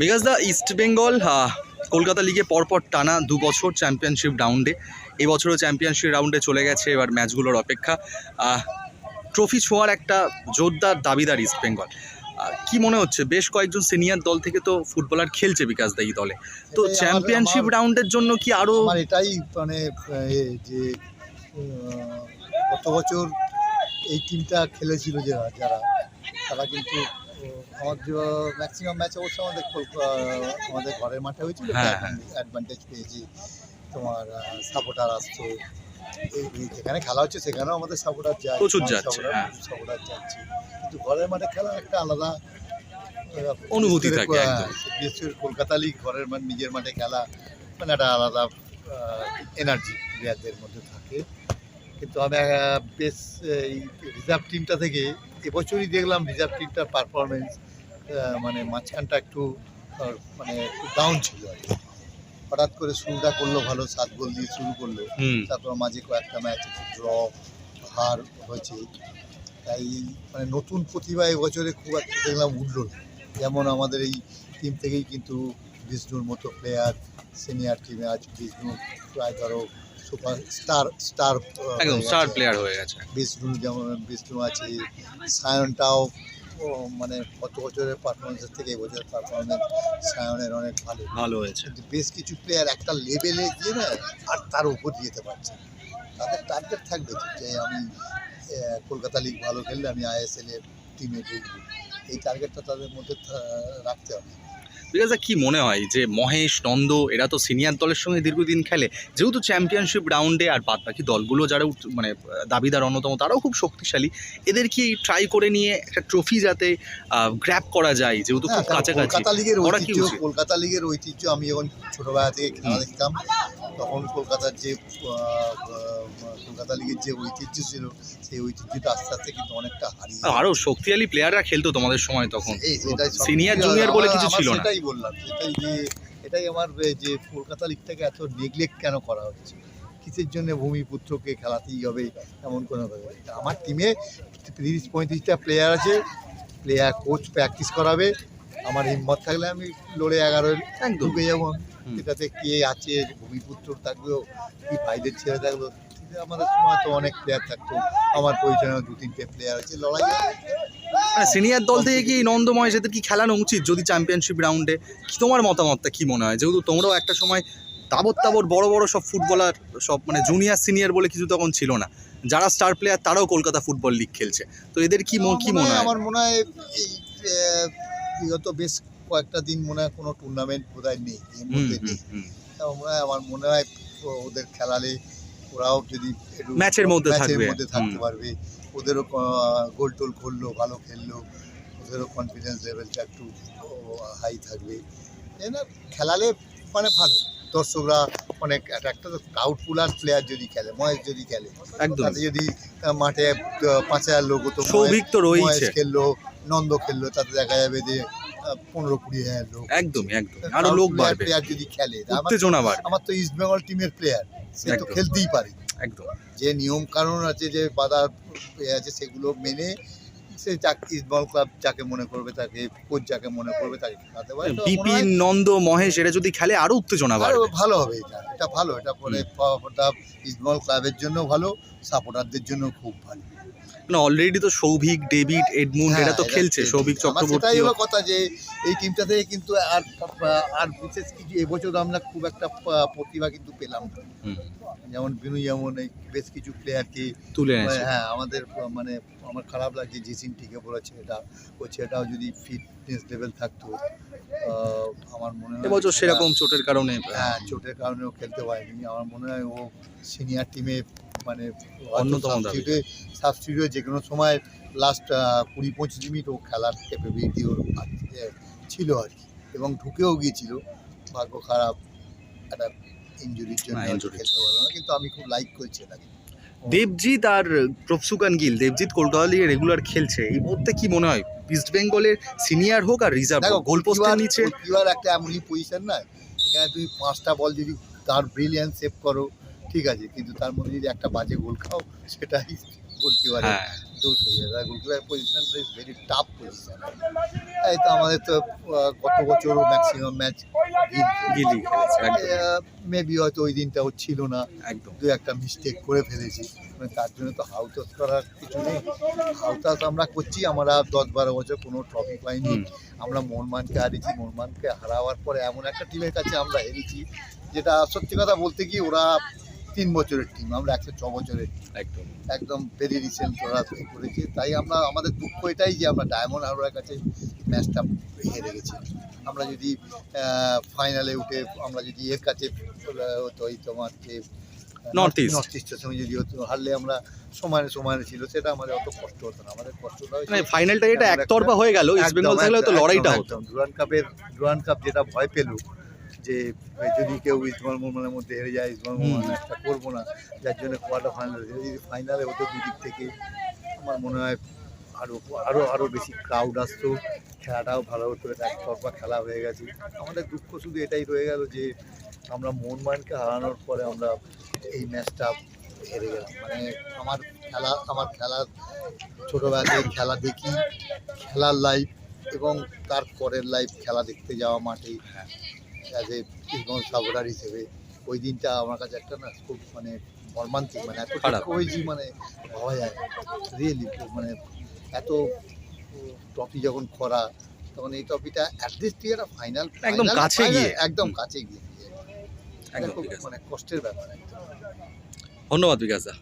Because the East Bengal Kolkata লিগে পরপর টানা দু বছর চ্যাম্পিয়নশিপ রাউন্ডে এবছরও চ্যাম্পিয়নশিপ রাউন্ডে চলে গেছে এবার ম্যাচগুলোর অপেক্ষা। ট্রফি ছোঁয়ার একটা জোরদার দাবিদার ইস্ট বেঙ্গল কি মনে হচ্ছে? বেশ কয়েকজন সিনিয়র দল থেকে তো ফুটবলার খেলছে বিকাশ দা এই দলে। তো চ্যাম্পিয়নশিপ রাউন্ডের জন্য কি আরও এটাই মানে যে গত বছর এই টিমটা খেলেছিল যারা যারা। তারা কিন্তু আমাদের ম্যাক্সিমাম ম্যাচ অবশ্য আমাদের আমাদের ঘরের মাঠে হয়েছিল। হ্যাঁ, হ্যাঁ। অ্যাডভান্টেজ পেয়েছি। তোমার সাপোর্টার আসছে। যেখানে খেলা হচ্ছে সেখানেও আমাদের সাপোর্টার যায়। প্রচুর যাচ্ছে, হ্যাঁ। সাপোর্টার যাচ্ছে। কিন্তু ঘরের মাঠে খেলা একটা আলাদা অনুভূতি থাকে হ্যাঁ, বিশেষ করে কলকাতা লিগ ঘরের মাঠ নিজের মাঠে খেলা মানে একটা আলাদা এনার্জি প্লেয়ারদের মধ্যে থাকে। কিন্তু আমি বেশ এই রিজার্ভ টিমটা থেকে এবছরই দেখলাম রিজার্ভ টিমটার পারফরমেন্স মানে মাঝখানটা একটু মানে একটু ডাউন ছিল আর কি। হঠাৎ করে শুরুটা করল ভালো সাত গোল দিয়ে শুরু করল। তারপর মাঝে কয়েকটা ম্যাচ ড্র হার হয়েছে। তাই মানে নতুন প্রতিভা এবছরে খুব একটা দেখলাম উঠল যেমন আমাদের এই টিম থেকেই কিন্তু বিষ্ণুর মতো প্লেয়ার সিনিয়র টিমে আজ বিষ্ণু প্রায় ধরো সুপার স্টার স্টার একদম স্টার প্লেয়ার হয়ে গেছে। বিষ্ণু যেমন বিষ্ণু আছে সায়নটাও মানে গত বছরের পারফরমেন্সের থেকে এবছরের পারফরমেন্স সায়নের অনেক ভালো। ভালো হয়েছে। বেশ কিছু প্লেয়ার একটা লেভেলে গিয়ে না আর তার উপর যেতে পারছে। তাদের টার্গেট থাকবে তো যে আমি কলকাতা লিগ ভালো খেললে আমি আইএসএল এর টিমে ঢুকবো। এই টার্গেটটা তাদের মধ্যে রাখতে হবে। বিকজ কি মনে হয় যে মহেশ নন্দ এরা তো সিনিয়র দলের সঙ্গে দীর্ঘদিন খেলে? যেহেতু চ্যাম্পিয়নশিপ রাউন্ডে আর বাদ বাকি দলগুলো যারা মানে দাবিদার অন্যতম তারাও খুব শক্তিশালী। এদের কি ট্রাই করে নিয়ে একটা ট্রফি যাতে গ্র্যাপ করা যায় যেহেতু খুব কাছাকাছি? কলকাতা লিগের ঐতিহ্য কলকাতা লিগের ঐতিহ্য আমি এখন ছোটবেলা থেকে খেলা দেখতাম তখন কলকাতার যে কলকাতা লিগের যে ঐতিহ্য ছিল সেই ঐতিহ্যটা আস্তে আস্তে কিন্তু অনেকটা হারিয়ে আরও শক্তিশালী প্লেয়াররা খেলতো তোমাদের সময় তখন। সিনিয়র জুনিয়র বলে কিছু ছিল না। সেটাই বললাম সেটাই যে এটাই আমার যে কলকাতা লিগটাকে এত নেগলেক্ট কেন করা হচ্ছে? কিসের জন্য ভূমিপুত্রকে খেলাতেই হবে এমন কোনো ব্যাপার। আমার টিমে তিরিশ পঁয়ত্রিশটা প্লেয়ার আছে প্লেয়ার কোচ প্র্যাকটিস করাবে আমার হিম্মত থাকলে আমি লড়ে এগারো ঢুকে যাব। হুম। এটাতে কে আছে ভূমিপুত্র থাকবেও কি ভাইদের ছেড়ে থাকল আমাদের সময় তো অনেক প্লেয়ার থাকতো। আমার পরিচয় দু তিনটে প্লেয়ার আছে লড়াই সিনিয়র দল থেকে কি নন্দ মহেশ এদের কি খেলানো উচিত যদি চ্যাম্পিয়নশিপ রাউন্ডে তোমার মতামতটা কি মনে হয়? যেহেতু তোমরাও একটা সময় তাবর তাবর বড় বড় সব ফুটবলার সব মানে জুনিয়র সিনিয়র বলে কিছু তখন ছিল না। যারা স্টার প্লেয়ার তারাও কলকাতা ফুটবল লিগ খেলছে। তো এদের কি কি মনে হয় আমার মনে হয় এই বিগত বেশ কয়েকটা দিন মনে হয় কোনো টুর্নামেন্ট বোধহয় নেই এর মধ্যে নেই। মনে হয় আমার মনে হয় ওদের খেলালে ওরাও যদি ম্যাচের মধ্যে ম্যাচের মধ্যে থাকতে পারবে ওদেরও গোল টোল করল ভালো খেললো ওদেরও কনফিডেন্স লেভেলটা একটু হাই থাকবে। না? খেলালে মানে ভালো। দর্শকরা অনেক একটা তো আউটফুল আর প্লেয়ার যদি খেলে মহেশ যদি খেলে তাতে যদি মাঠে পাঁচ হাজার লোক সৌভিক তো রয়েছে খেললো নন্দ খেললো তাতে দেখা যাবে যে পনেরো কুড়ি হাজার লোক একদমই একদম আরও লোক বাড়বে। প্লেয়ার যদি খেলে উত্তেজনা বাড়বে। আমার তো ইস্ট বেঙ্গল টিমের প্লেয়ার সে তো খেলতেই পারে। একদম। যে নিয়ম কানুন আছে যে বাধা আছে সেগুলো মেনে সে যাকে ইস্ট ক্লাব যাকে মনে করবে তাকে কোচ যাকে মনে করবে তাকে খেলাতে পারে। বিপিন নন্দ মহেশ এরা যদি খেলে আরও উত্তেজনা বাড়বে। ভালো হবে এটা। এটা ভালো। এটা পরে ইস্ট ক্লাবের জন্য ভালো সাপোর্টারদের জন্য খুব ভালো। না অলরেডি তো সৌভিক ডেভিড এডমুন্ড হ্যাঁ, এরা তো খেলছে। সৌভিক চক্রবর্তী হলো কথা যে এই টিমটা থেকে কিন্তু আর আর বিশেষ কিছু এবছর আমরা খুব একটা প্রতিভা কিন্তু পেলাম না। যেমন বিনু যেমন এই বেশ কিছু প্লেয়ারকে তুলে হ্যাঁ আমাদের মানে আমার খারাপ লাগছে জিসিন টিকে পড়েছে এটা ও ছেলেটাও যদি ফিটনেস লেভেল থাকতো আমার মনে হয় এবছর সেরকম চোটের কারণে হ্যাঁ চোটের কারণেও খেলতে পারেনি। আমার মনে হয় ও সিনিয়র টিমে মানে অন্যতম দাবি। সাবস্টিটিউটে যে কোনো সময় লাস্ট কুড়ি পঁচিশ মিনিট ও খেলার ক্যাপাবিলিটি ওর ছিল আর কি। এবং ঢুকেও গিয়েছিল। ভাগ্য খারাপ একটা ইঞ্জুরির জন্য খেলতে পারল না। কিন্তু আমি খুব লাইক করছি এটাকে। দেবজিৎ আর প্রফসুকান গিল দেবজিৎ কলকাতা লিগে রেগুলার খেলছে। এই মুহূর্তে কি মনে হয়? ইস্ট বেঙ্গলের সিনিয়র হোক আর রিজার্ভ দেখো হোক গোল পোস্টের নিচে। কিউআর একটা এমনই পজিশন না। এখানে তুমি পাঁচটা বল যদি তার ব্রিলিয়ান্স সেভ করো ঠিক আছে কিন্তু তার মধ্যে যদি একটা বাজে গোল খাও সেটাই গোলকিপার হ্যাঁ। দোষ হয়ে যায়। Goalkeeper position is very tough position এই তো আমাদের তো গত বছরও ম্যাক্সিমাম ম্যাচ গিলি মেবি হয়তো ওই দিনটা ও ছিল না। একদম। দু একটা মিস্টেক করে ফেলেছি। মানে তার জন্য তো হাউতাস করার কিছু নেই। হাউতাস আমরা করছি আমরা দশ বারো বছর কোনো ট্রফি পাইনি। আমরা মোহনমানকে হারিয়েছি। মোহনমানকে হারাবার পরে এমন একটা টিমের কাছে আমরা হেরেছি যেটা সত্যি কথা বলতে কি ওরা তিন বছরের টিম আমরা একশো ছ বছরের। একদম একদম ভেরি রিসেন্ট ওরা করেছে তাই আমরা আমাদের দুঃখ এটাই যে আমরা ডায়মন্ড হারবারের কাছে ম্যাচটা হেরে গেছি আমরা যদি ফাইনালে উঠে আমরা যদি এর কাছে হতো এই তোমার যে North East। নর্থ ইস্টের সঙ্গে যদি হতো হারলে আমরা সমানে সমানে ছিল সেটা আমাদের অত কষ্ট হতো না আমাদের কষ্টটা মানে ফাইনালটা এটা একতরফা হয়ে গেল ইস্ট বেঙ্গল থাকলে তো লড়াইটা হতো একদম। কাপের ডুরান্ড কাপ যেটা ভয় পেল যে যদি কেউ ইস্টবেঙ্গল মোহনের মধ্যে হেরে যায় ইস্টবেঙ্গল মোহন একটা করব না যার জন্য কোয়ার্টার ফাইনাল যদি ফাইনালে হতো দুদিক থেকে আমার মনে হয় আরও আরও আরও বেশি ক্রাউড আসতো খেলাটাও ভালো হতো এটা একতরফা খেলা হয়ে গেছে। আমাদের দুঃখ শুধু এটাই রয়ে গেল যে আমরা মোহনবানকে হারানোর পরে আমরা এই ম্যাচটা হেরে গেলাম। মানে আমার খেলা আমার খেলার ছোটোবেলা থেকে খেলা দেখি খেলার লাইফ এবং তার পরের লাইফ খেলা দেখতে যাওয়া মাঠে। অ্যাজ এ ইস্টবেঙ্গল সাপোর্টার হিসেবে ওই দিনটা আমার কাছে একটা না খুব মানে মর্মান্তিক মানে এত। দুঃখ হয়েছি মানে ভাবা যায়। রিয়েলি মানে এত ট্রফি যখন করা তখন এই ট্রফিটা অ্যাটলিস্ট একটা ফাইনাল একদম কাছে গিয়ে। একদম কাছে গিয়ে। মানে কষ্টের ব্যাপার একদম। ধন্যবাদ বিকাশ দা।